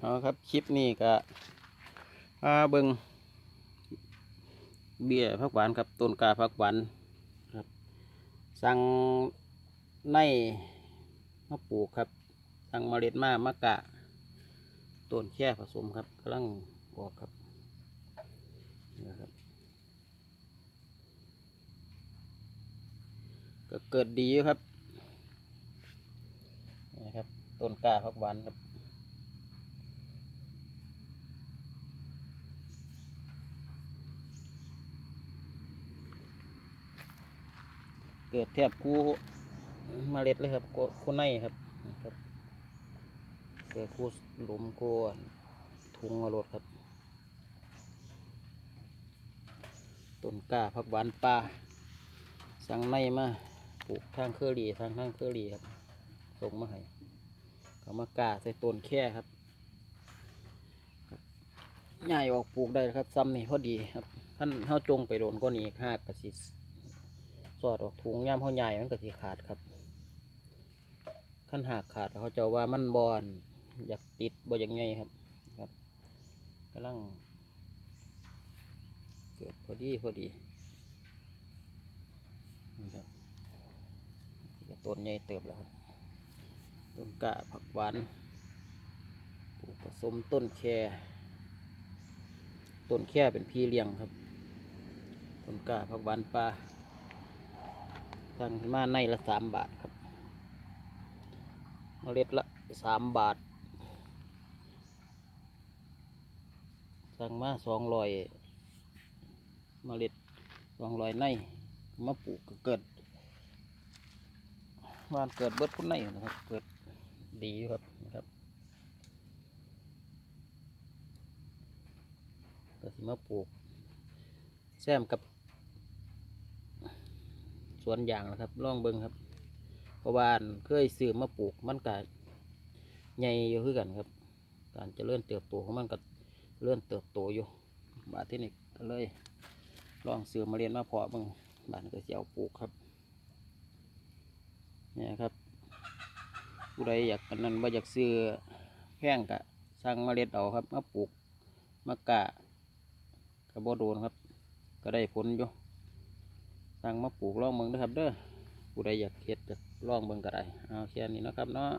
เอาครับคลิปนี้ก็มาเบิงเบี้ยผักหวานครับต้นกาผักหวานครับสั่งในมาปลูกครับสั่งเมล็ดมามะกะต้นแค่ผสมครับกำลังออกครับนี่ครับ ก็เกิดดีครับนี่ครับต้นกาผักหวานครับ กิดแทบคู่เมล็ดเลยครับกูคู่ในครับครับเกิดคู่หลุมคู่ทุงมารดครับต้นกล้าผักหวานป่าสั่งในมาปลูกทางเคอรีทางทางเคอรีครับส่งมาให้เขามากาใส่ต้นแค่ครับง่ายออกปลูกได้ครับซ้ำนี่พอดีครับท่านเฮาจงไปโดนก็นี้ห้ากระสิ สอดออกถุงย่ามเฮาใหญ่มันก็สิขาดครับขั้นหากขาดเขาจะว่ามันบอนอยากติดบ่อยังไงครับครับกำลังเกิดพอดีพอดีนี่ครับต้นใหญ่เติบแล้วครับต้นกะผักหวานปลูกผสมต้นแคต้นแค่เป็นพี่เลี้ยงครับ ต้นกะผักหวานปลา สั่งมาในละสามบาทครับเมล็ดละสามบาท สั่งมาสองร้อยเมล็ดสองร้อยในมาปลูกเกิดวานเกิดเบิดพุ่นในนะครับ เกิดดีครับนะครับก็สิมาปลูกแซมกับ สวนยางนะครับล่องเบิงครับเพราะว่าเคยซื้อมาปลูกมันก็ใหญ่อยู่คือกันครับ การจะเลื่อนเติบโตของมันก็เลื่อนเติบโตอยู่บาดที่นี่ก็เลยลองซื้อมาเรียนมาเพาะเบิงบาดนี้ก็สิเอาปลูกครับเนี่ยครับผู้ใดอยากอันนั้นว่าอยากซื้อแพงกะสั่งเมล็ดเอาครับมาปลูกมะกะกระโบโดนครับ ก็ได้ผลอยู่ สั่งมาปลูกลองเมืองนะครับ เด้อผู้ใดอยากเฮ็ดอยากลองเมืองก็ได้เอาแค่นี้นะครับเนาะ